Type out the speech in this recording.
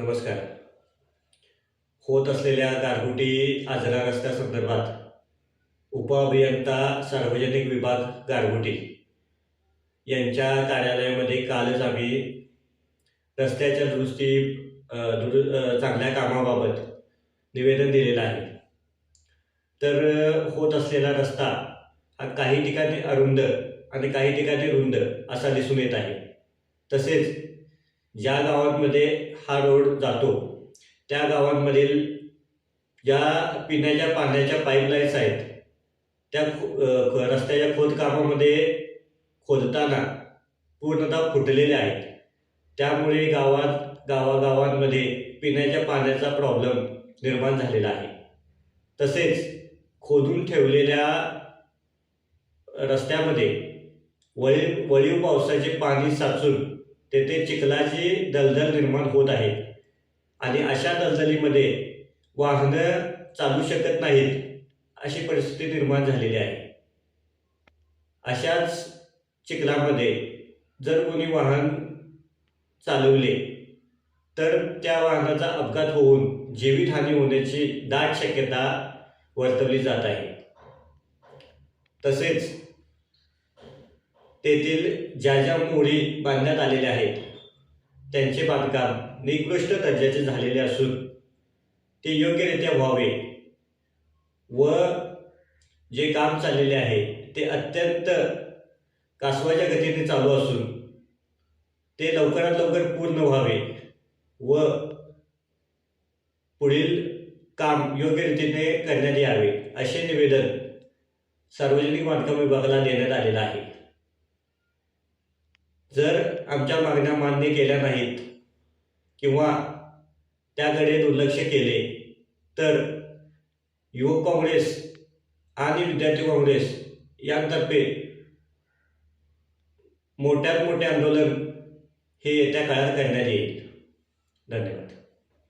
नमस्कार. होत असलेल्या गारगुटी आजरा रस्त्यासंदर्भात उपअभियंता सार्वजनिक विभाग गारगुटी यांच्या कार्यालयामध्ये कालच आम्ही रस्त्याच्या दुरुस्ती अ, दुरु चांगल्या कामाबाबत निवेदन दिलेलं आहे. तर होत असलेला रस्ता हा काही ठिकाणी अरुंद आणि काही ठिकाणी रुंद असा दिसून येत आहे. तसेच ज्या गावांमध्ये हा रोड जातो त्या गावांमधील ज्या पिण्याच्या पाण्याच्या पाईपलाईन्स आहेत त्या खो- रस्त्याच्या खोदकामामध्ये खोदताना पूर्णतः फुटलेल्या आहेत. त्यामुळे गावात गावागावांमध्ये पिण्याच्या पाण्याचा प्रॉब्लेम निर्माण झालेला आहे. तसेच खोदून ठेवलेल्या रस्त्यामध्ये वळी वळीव पावसाचे पाणी साचून तेथे चिखलाची दलदल निर्माण होत आहे. आणि अशा दलदलीमध्ये वाहनं चालू शकत नाहीत अशी परिस्थिती निर्माण झालेली आहे. अशाच चिखलामध्ये जर कोणी वाहन चालवले तर त्या वाहनाचा अपघात होऊन जीवितहानी होण्याची दाट शक्यता वर्तवली जात आहे. तसेच तेथील ज्या ज्या मुळी बांधण्यात आलेल्या आहेत त्यांचे बांधकाम निकृष्ट दर्जाचे झालेले असून ते योग्यरित्या व्हावे व जे काम चाललेले आहे ते अत्यंत कासवाच्या गतीने चालू असून ते लवकरात लवकर पूर्ण व्हावे व पुढील काम योग्य रीतीने करण्यात यावे असे निवेदन सार्वजनिक बांधकाम विभागाला देण्यात आलेलं आहे. जर आमच्या मागण्या मान्य केल्या नाहीत किंवा त्याकडे दुर्लक्ष केले तर युवक काँग्रेस आणि विद्यार्थी काँग्रेस यांतर्फे मोठ्यात मोठे आंदोलन हे येत्या काळात करण्यात येईल. धन्यवाद.